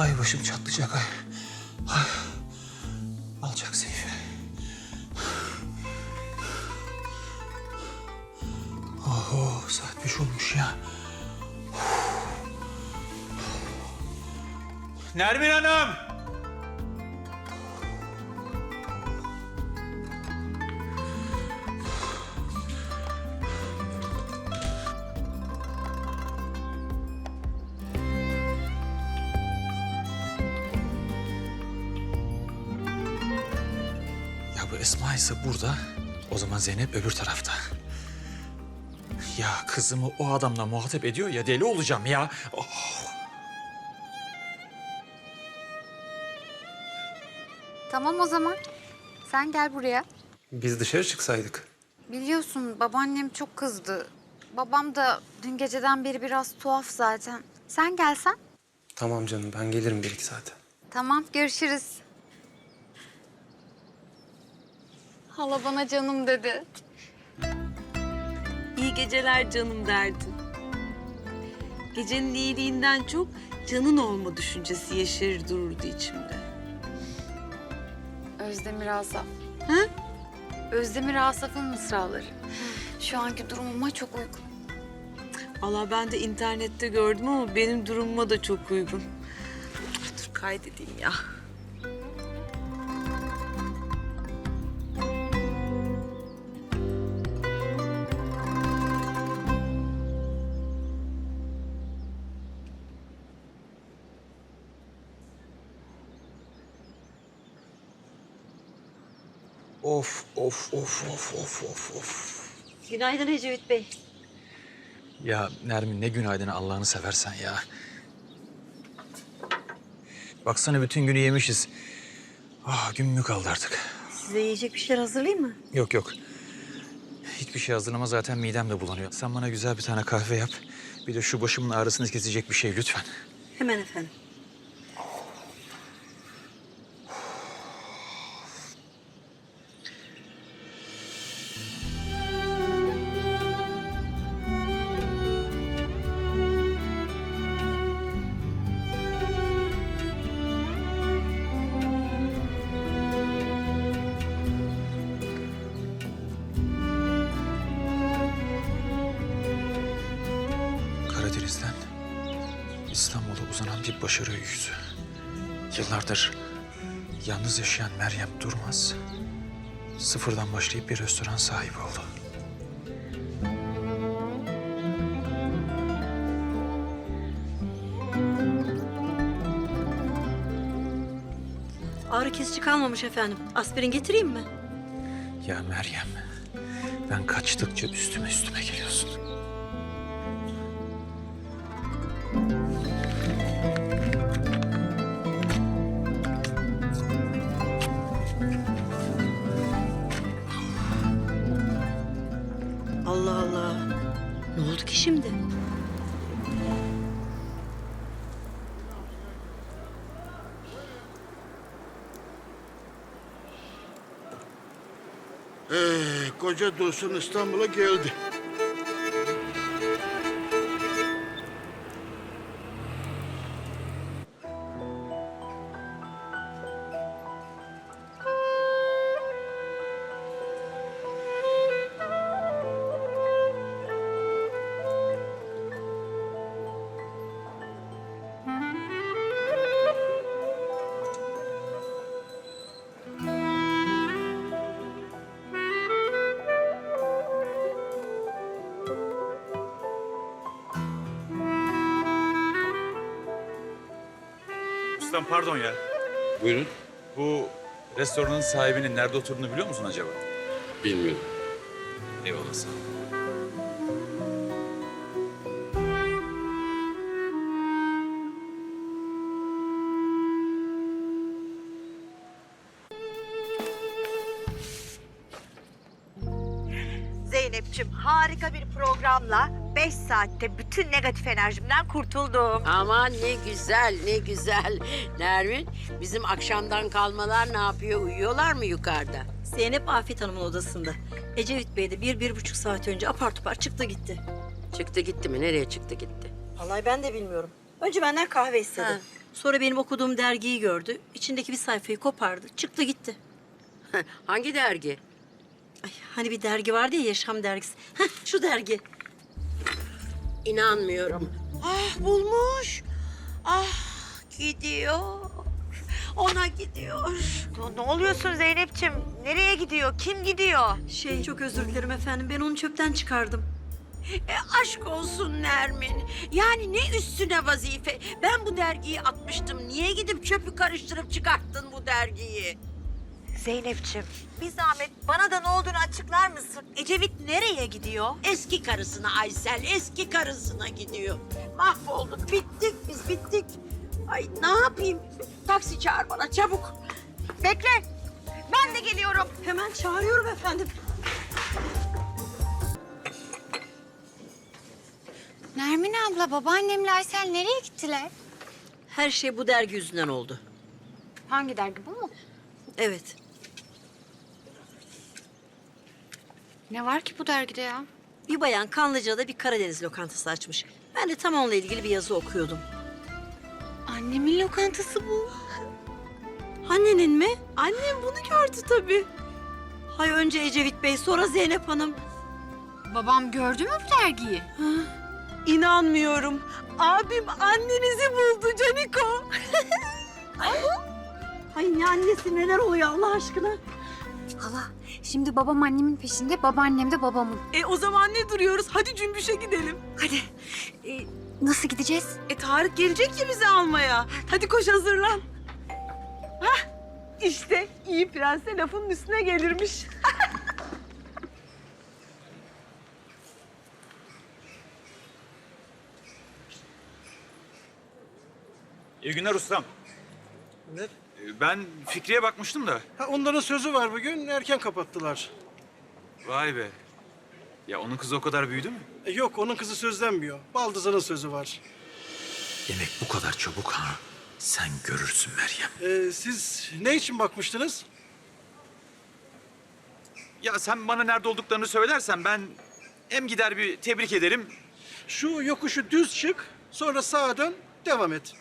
Ay başım çatlayacak ay. Ay. Alacak Seyfi. Oho saat beş olmuş ya. Nermin Hanım! Esma ise burada, o zaman Zeynep öbür tarafta. Ya kızımı o adamla muhatap ediyor ya deli olacağım ya. Oh. Tamam o zaman. Sen gel buraya. Biz dışarı çıksaydık. Biliyorsun babaannem çok kızdı. Babam da dün geceden beri biraz tuhaf zaten. Sen gelsen. Tamam canım ben gelirim bir iki saate. Tamam görüşürüz. Hala bana canım dedi. İyi geceler canım derdin. Gecenin iyiliğinden çok canın olma düşüncesi yeşerir dururdu içimde. Özdemir Asaf. Hı? Özdemir Asaf'ın mısraları. Şu anki durumuma çok uygun. Allah ben de internette gördüm ama benim durumuma da çok uygun. Dur kaydedeyim ya. Of of of of of of of. Günaydın Ecevit Bey. Ya Nermin ne günaydın Allah'ını seversen ya. Baksana bütün günü yemişiz. Ah gün mü kaldı artık? Size yiyecek bir şeyler hazırlayayım mı? Yok yok. Hiçbir şey hazırlama zaten midem de bulanıyor. Sen bana güzel bir tane kahve yap. Bir de şu başımın ağrısını kesecek bir şey lütfen. Hemen efendim. Bir başarı öyküsü. Yıllardır yalnız yaşayan Meryem Durmaz sıfırdan başlayıp bir restoran sahibi oldu. Ağrı kesici kalmamış efendim. Aspirin getireyim mi? Ya Meryem, ben kaçtıkça üstüme üstüme geliyorsun. Ee, koca Dursun İstanbul'a geldi. Ustam pardon ya. Buyurun. Bu restoranın sahibinin nerede oturduğunu biliyor musun acaba? Bilmiyorum. Eyvallah sağ ol. Zeynep'ciğim harika bir programla 5 saatte bütün negatif enerjimden kurtuldum. Aman ne güzel, ne güzel. Nermin, bizim akşamdan kalmalar ne yapıyor? Uyuyorlar mı yukarıda? Zeynep Afet Hanım'ın odasında. Ecevit Bey de bir, bir buçuk saat önce apar topar çıktı gitti. Çıktı gitti mi? Nereye çıktı gitti? Vallahi ben de bilmiyorum. Önce benden kahve istedi. Ha, Sonra benim okuduğum dergiyi gördü. İçindeki bir sayfayı kopardı. Çıktı gitti. Hangi dergi? Hani bir dergi vardı ya Yaşam dergisi. Heh, şu dergi. İnanmıyorum. Ah bulmuş. Ah gidiyor. Ona gidiyor. Ne- Ne oluyorsun Zeynep'ciğim? Nereye gidiyor? Kim gidiyor? Şey çok özür dilerim efendim. Ben onu çöpten çıkardım. E aşk olsun Nermin. Yani ne üstüne vazife. Ben bu dergiyi atmıştım. Niye gidip çöpü karıştırıp çıkarttın bu dergiyi? Zeynep'ciğim bir zahmet bana da ne olduğunu açıklar mısın? Ecevit nereye gidiyor? Eski karısına Aysel, eski karısına gidiyor. Mahvolduk, bittik biz, bittik. Ay ne yapayım? Taksi çağır bana çabuk. Bekle. Ben de geliyorum. Hemen çağırıyorum efendim. Nermin abla babaannemle Aysel nereye gittiler? Her şey bu dergi yüzünden oldu. Hangi dergi bu mu? Evet. Ne var ki bu dergide ya? Bir bayan Kanlıca'da bir Karadeniz lokantası açmış. Ben de tam onunla ilgili bir yazı okuyordum. Annemin lokantası bu. Annenin mi? Annem bunu gördü tabii. Hay önce Ecevit Bey sonra Zeynep Hanım. Babam gördü mü bu dergiyi? İnanmıyorum. Abim annenizi buldu Caniko. Ay ne annesi neler oluyor Allah aşkına. Hala şimdi babam annemin peşinde babaannem de babamın. E o zaman ne duruyoruz? Hadi cümbüşe gidelim. Hadi e, nasıl gideceğiz? E Tarık gelecek ya bizi almaya. Hadi koş hazırlan. Hah işte iyi prense lafın üstüne gelirmiş. İyi günler ustam. Ne? Ben Fikri'ye bakmıştım da. Ha, onların sözü var bugün. Erken kapattılar. Vay be. Ya onun kızı o kadar büyüdü mü? E, yok onun kızı sözlenmiyor. Baldızının sözü var. Demek bu kadar çabuk ha. Sen görürsün Meryem. E, siz ne için bakmıştınız? Ya sen bana nerede olduklarını söylersen ben hem gider bir tebrik ederim. Şu yokuşu düz çık. Sonra sağa dön. Devam et.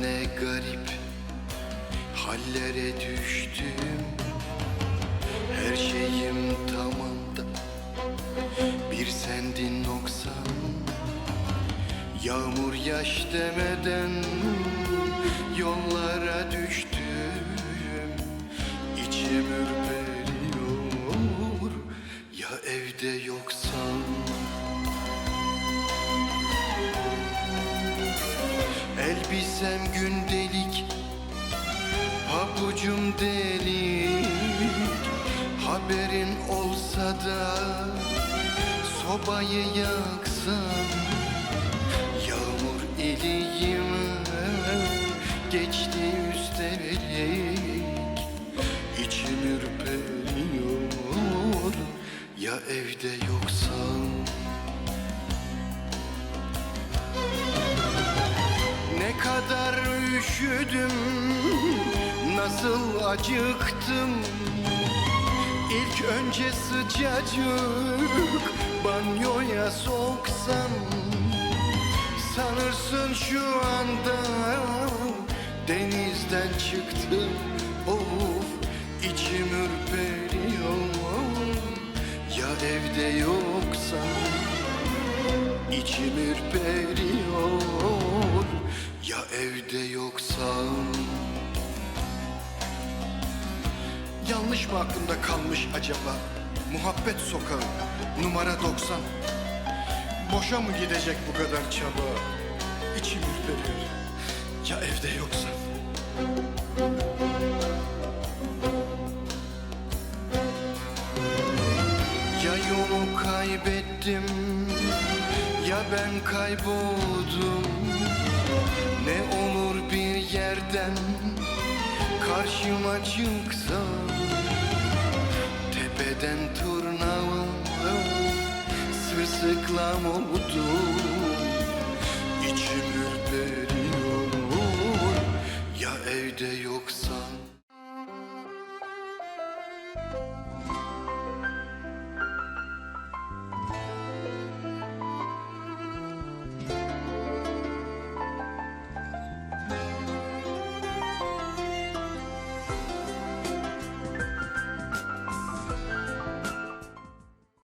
Ne garip hallere düştüm. Her şeyim tamam da bir sendin noksan. Yağmur yaş demeden yollara düştüm da Sobayı yaksan Yağmur iliğime Geçti üstelik. İçim ürperiyor Ya evde yoksan? Ne kadar üşüdüm, nasıl acıktım İlk önce sıcacık banyoya soksam Sanırsın şu anda denizden çıktım. Of içim ürperiyor ya evde yoksan İçim ürperiyor. Ya evde yoksan Yanlış mı aklımda kalmış acaba? Muhabbet sokağı numara 90 Boşa mı gidecek bu kadar çaba? İçim ürperiyor. Ya evde yoksan Ya yolu kaybettim ya ben kayboldum. Ne olur bir yerden karşıma çıksa Tepeden tırnağım sırsıklam oldu İçim ürperiyor ya evde yok.